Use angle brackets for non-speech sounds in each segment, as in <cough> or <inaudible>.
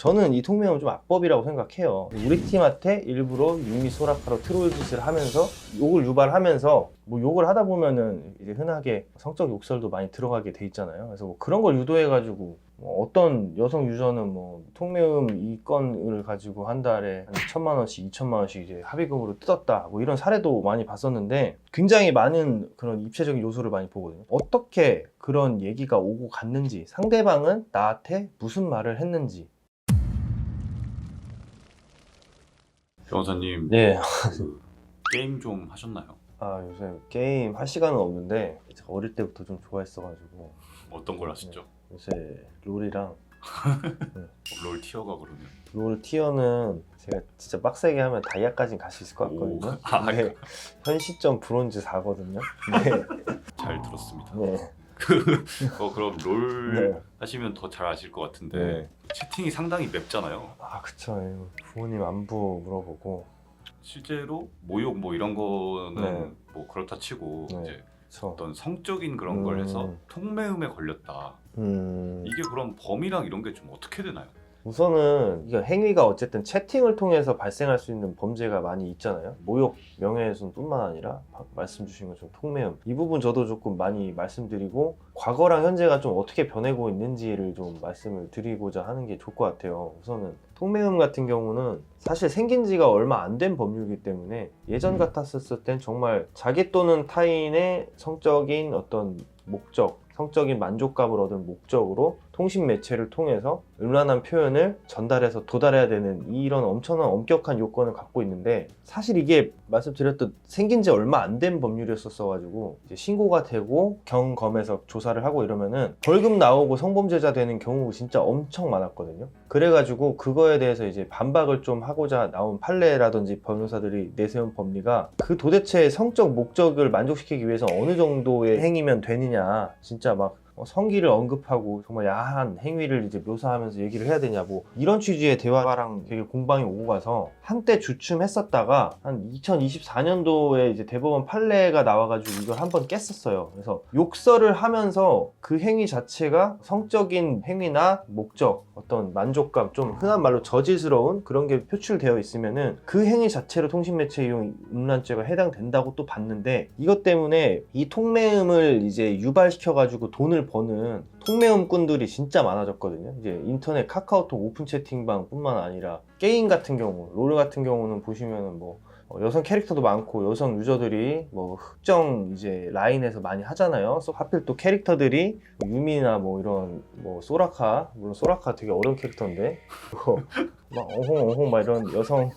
저는 이 통매음은 좀 악법이라고 생각해요. 우리 팀한테 일부러 유미 소라카로 트롤 짓을 하면서 욕을 유발하면서 뭐 욕을 하다 보면은 이제 흔하게 성적 욕설도 많이 들어가게 돼 있잖아요. 그래서 뭐 그런 걸 유도해가지고 뭐 어떤 여성 유저는 뭐 통매음 이 건을 가지고 한 달에 한 천만 원씩, 이천만 원씩 이제 합의금으로 뜯었다. 뭐 이런 사례도 많이 봤었는데 굉장히 많은 그런 입체적인 요소를 많이 보거든요. 어떻게 그런 얘기가 오고 갔는지, 상대방은 나한테 무슨 말을 했는지. 변호사님 네. 그 <laughs> 게임 좀 하셨나요? 아 요새 게임 할 시간은 없는데 제가 어릴 때부터 좀 좋아했어가지고 어떤 걸 하시죠? 요새 롤이랑 <laughs> 롤 티어가 그러면 롤 티어는 제가 진짜 빡세게 하면 다이아까지 갈 수 있을 것 같거든요. 오. <laughs> 아, 근데 현 시점 브론즈 4거든요. 네. 잘 들었습니다. 네. 어 그럼 롤 네. 하시면 더 잘 아실 것 같은데 네. 채팅이 상당히 맵잖아요. 아 그쵸. 이거 부모님 안부 물어보고. 실제로 모욕 뭐 이런 거는 네. 뭐 그렇다 치고 네. 이제 그쵸. 어떤 성적인 그런 걸 해서 음. 통매음에 걸렸다. 음. 이게 그럼 범위랑 이런 게 좀 어떻게 되나요? 우선은 이게 행위가 어쨌든 채팅을 통해서 발생할 수 있는 범죄가 많이 있잖아요. 모욕, 명예훼손뿐만 아니라 방- 말씀 주신 것처럼 통매음 이 부분 저도 조금 많이 말씀드리고 과거랑 현재가 좀 어떻게 변하고 있는지를 좀 말씀을 드리고자 하는 게 좋을 것 같아요. 우선은 통매음 같은 경우는 사실 생긴 지가 얼마 안 된 법률이기 때문에 예전 음. 같았을 땐 정말 자기 또는 타인의 성적인 어떤 목적, 성적인 만족감을 얻은 목적으로 통신 매체를 통해서 음란한 표현을 전달해서 도달해야 되는 이런 엄청난 엄격한 요건을 갖고 있는데 사실 이게 말씀드렸던 생긴 지 얼마 안 된 법률이었었어가지고 신고가 되고 경검에서 조사를 하고 이러면은 벌금 나오고 성범죄자 되는 경우가 진짜 엄청 많았거든요. 그래가지고 그거에 대해서 이제 반박을 좀 하고자 나온 판례라든지 변호사들이 내세운 법리가 그 도대체 성적 목적을 만족시키기 위해서 어느 정도의 행위면 되느냐 진짜 막 어, 성기를 언급하고 정말 야한 행위를 이제 묘사하면서 얘기를 해야 되냐 뭐 이런 취지의 대화랑 되게 공방이 오고 가서 한때 주춤 했었다가 한 2024년도에 이제 대법원 판례가 나와가지고 이걸 한번 깼었어요. 그래서 욕설을 하면서 그 행위 자체가 성적인 행위나 목적 어떤 만족감 좀 흔한 말로 저질스러운 그런 게 표출되어 있으면은 그 행위 자체로 통신매체 이용 음란죄가 해당된다고 또 봤는데 이것 때문에 이 통매음을 이제 유발시켜가지고 돈을 버는 통매음꾼들이 진짜 많아졌거든요. 이제 인터넷 카카오톡 오픈 채팅방뿐만 아니라 게임 같은 경우, 롤 같은 경우는 보시면은 뭐 어, 여성 캐릭터도 많고 여성 유저들이 뭐 흑정 이제 라인에서 많이 하잖아요. 소- 하필 또 캐릭터들이 뭐 유미나 뭐 이런 뭐 소라카 물론 소라카 되게 어려운 캐릭터인데 그거 막 어홍 어홍 막 이런 여성인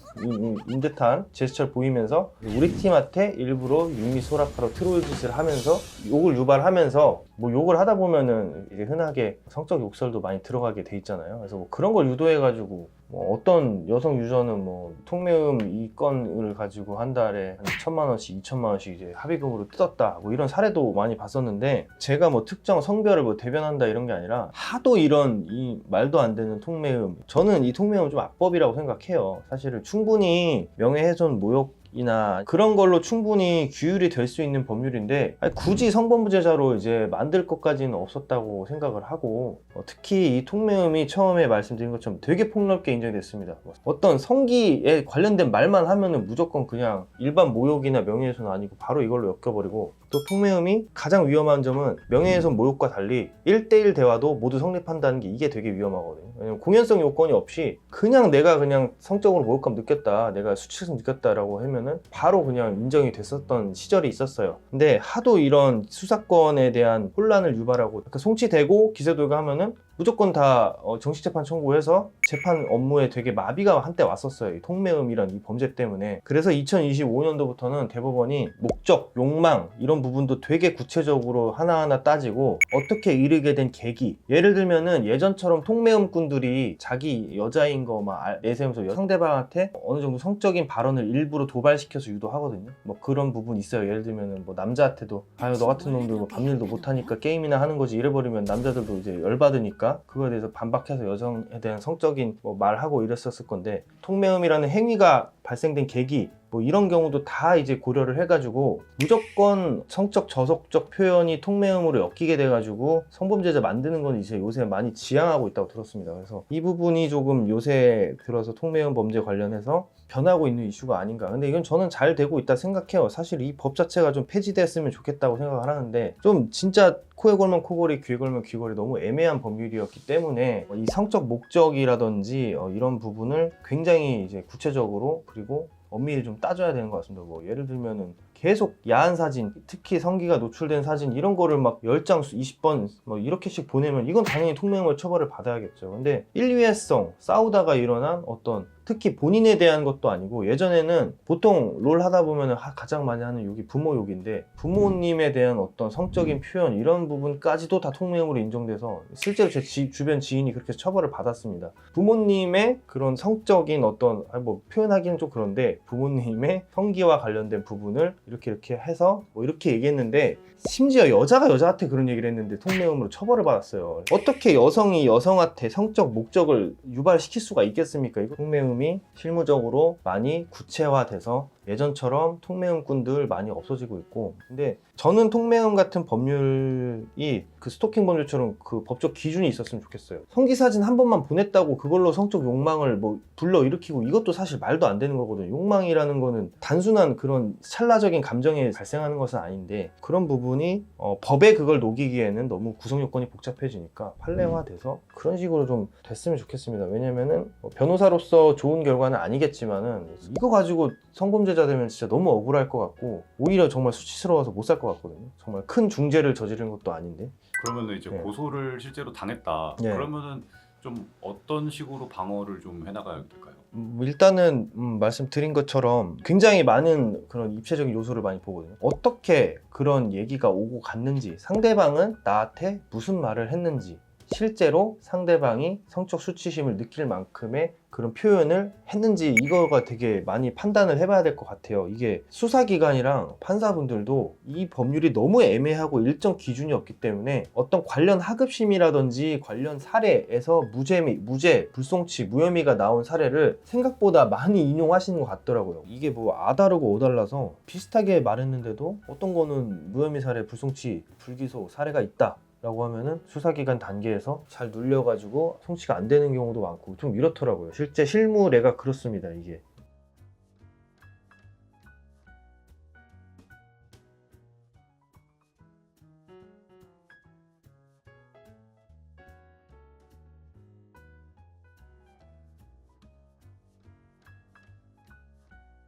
인 듯한 제스처를 보이면서 우리 팀한테 일부러 유미 소라카로 트롤 짓을 하면서 욕을 유발하면서 뭐 욕을 하다 보면은 이제 흔하게 성적 욕설도 많이 들어가게 돼 있잖아요. 그래서 뭐 그런 걸 유도해 가지고 뭐 어떤 여성 유저는 뭐 통매음 이 건을 가지고 한 달에 한 천만 원씩, 이천만 원씩 이제 합의금으로 뜯었다. 뭐 이런 사례도 많이 봤었는데 제가 뭐 특정 성별을 뭐 대변한다 이런 게 아니라 하도 이런 이 말도 안 되는 통매음 저는 이 통매음은 좀 악법이라고 생각해요. 사실은 충분히 명예훼손 모욕 이나 그런 걸로 충분히 규율이 될 수 있는 법률인데 굳이 성범죄자로 이제 만들 것까지는 없었다고 생각을 하고 어, 특히 이 통매음이 처음에 말씀드린 것처럼 되게 폭넓게 인정이 됐습니다. 뭐 어떤 성기에 관련된 말만 하면은 무조건 그냥 일반 모욕이나 명예훼손 아니고 바로 이걸로 엮여버리고 또 통매음이 가장 위험한 점은 명예훼손 모욕과 달리 1대1 대화도 모두 성립한다는 게 이게 되게 위험하거든요. 왜냐면 공연성 요건이 없이 그냥 내가 그냥 성적으로 모욕감 느꼈다, 내가 수치심 느꼈다라고 하면은 바로 그냥 인정이 됐었던 시절이 있었어요. 근데 하도 이런 수사권에 대한 혼란을 유발하고 송치되고 기세돌가 하면은 무조건 다 어, 정식재판 청구해서 재판 업무에 되게 마비가 한때 왔었어요. 이 통매음이란 이 범죄 때문에. 그래서 2025년도부터는 대법원이 목적, 욕망 이런 부분도 되게 구체적으로 하나하나 따지고 어떻게 이르게 된 계기. 예를 들면은 예전처럼 통매음꾼들이 자기 여자인 거 막 내세우면서 상대방한테 어느 정도 성적인 발언을 일부러 도발시켜서 유도하거든요. 뭐 그런 부분 있어요. 예를 들면은 뭐 남자한테도 아유 너 같은 놈들 뭐 밤일도 못하니까 게임이나 하는 거지 이래버리면 남자들도 이제 열받으니까 그거에 대해서 반박해서 여성에 대한 성적인 뭐 말하고 이랬었을 건데 통매음이라는 행위가 발생된 계기 뭐 이런 경우도 다 이제 고려를 해가지고 무조건 성적 저속적 표현이 통매음으로 엮이게 돼가지고 성범죄자 만드는 건 이제 요새 많이 지양하고 있다고 들었습니다. 그래서 이 부분이 조금 요새 들어서 통매음 범죄 관련해서 변하고 있는 이슈가 아닌가. 근데 이건 저는 잘 되고 있다 생각해요. 사실 이 법 자체가 좀 폐지됐으면 좋겠다고 생각을 하는데 좀 진짜 코에 걸면 코걸이, 귀에 걸면 귀걸이 너무 애매한 법률이었기 때문에 이 성적 목적이라든지 어, 이런 부분을 굉장히 이제 구체적으로 그리고 엄밀히 좀 따져야 되는 것 같습니다. 뭐 예를 들면은 계속 야한 사진, 특히 성기가 노출된 사진 이런 거를 막 10장, 20번 뭐 이렇게씩 보내면 이건 당연히 통명을 처벌을 받아야겠죠. 근데 인류애성, 싸우다가 일어난 어떤 특히 본인에 대한 것도 아니고 예전에는 보통 롤 하다 보면 가장 많이 하는 욕이 부모 욕인데 부모님에 대한 어떤 성적인 표현 이런 부분까지도 다 통명으로 인정돼서 실제로 제 지- 주변 지인이 그렇게 처벌을 받았습니다. 부모님의 그런 성적인 어떤 아니 뭐 표현하기는 좀 그런데 부모님의 성기와 관련된 부분을 이렇게 이렇게 해서 뭐 이렇게 얘기했는데 심지어 여자가 여자한테 그런 얘기를 했는데 통매음으로 처벌을 받았어요. 어떻게 여성이 여성한테 성적 목적을 유발시킬 수가 있겠습니까? 이거 통 매음이 실무적으로 많이 구체화돼서 예전처럼 통매음꾼들 많이 없어지고 있고 근데 저는 통매음 같은 법률이 그 스토킹 법률처럼 그 법적 기준이 있었으면 좋겠어요. 성기 사진 한 번만 보냈다고 그걸로 성적 욕망을 뭐 불러 일으키고 이것도 사실 말도 안 되는 거거든요. 욕망이라는 거는 단순한 그런 찰나적인 감정에 발생하는 것은 아닌데 그런 부분이 어, 법에 그걸 녹이기에는 너무 구성 요건이 복잡해지니까 판례화돼서 그런 식으로 좀 됐으면 좋겠습니다. 왜냐면은 뭐 변호사로서 좋은 결과는 아니겠지만은 이거 가지고 성범죄 자 되면 진짜 너무 억울할 것 같고 오히려 정말 수치스러워서 못 살 것 같거든요. 정말 큰 중죄를 저지른 것도 아닌데. 그러면은 이제 네. 고소를 실제로 당했다. 네. 그러면은 좀 어떤 식으로 방어를 좀 해나가야 될까요? 음, 일단은 음, 말씀드린 것처럼 굉장히 많은 그런 입체적인 요소를 많이 보거든요. 어떻게 그런 얘기가 오고 갔는지, 상대방은 나한테 무슨 말을 했는지, 실제로 상대방이 성적 수치심을 느낄 만큼의 그런 표현을 했는지 이거가 되게 많이 판단을 해봐야 될 것 같아요. 이게 수사기관이랑 판사분들도 이 법률이 너무 애매하고 일정 기준이 없기 때문에 어떤 관련 하급심이라든지 관련 사례에서 무죄, 무죄, 불송치, 무혐의가 나온 사례를 생각보다 많이 인용하시는 것 같더라고요. 이게 뭐 아다르고 오달라서 비슷하게 말했는데도 어떤 거는 무혐의 사례, 불송치, 불기소 사례가 있다. 라고 하면은 수사기관 단계에서 잘 눌려가지고 송치가 안 되는 경우도 많고 좀 이렇더라고요. 실제 실무례가 그렇습니다, 이게.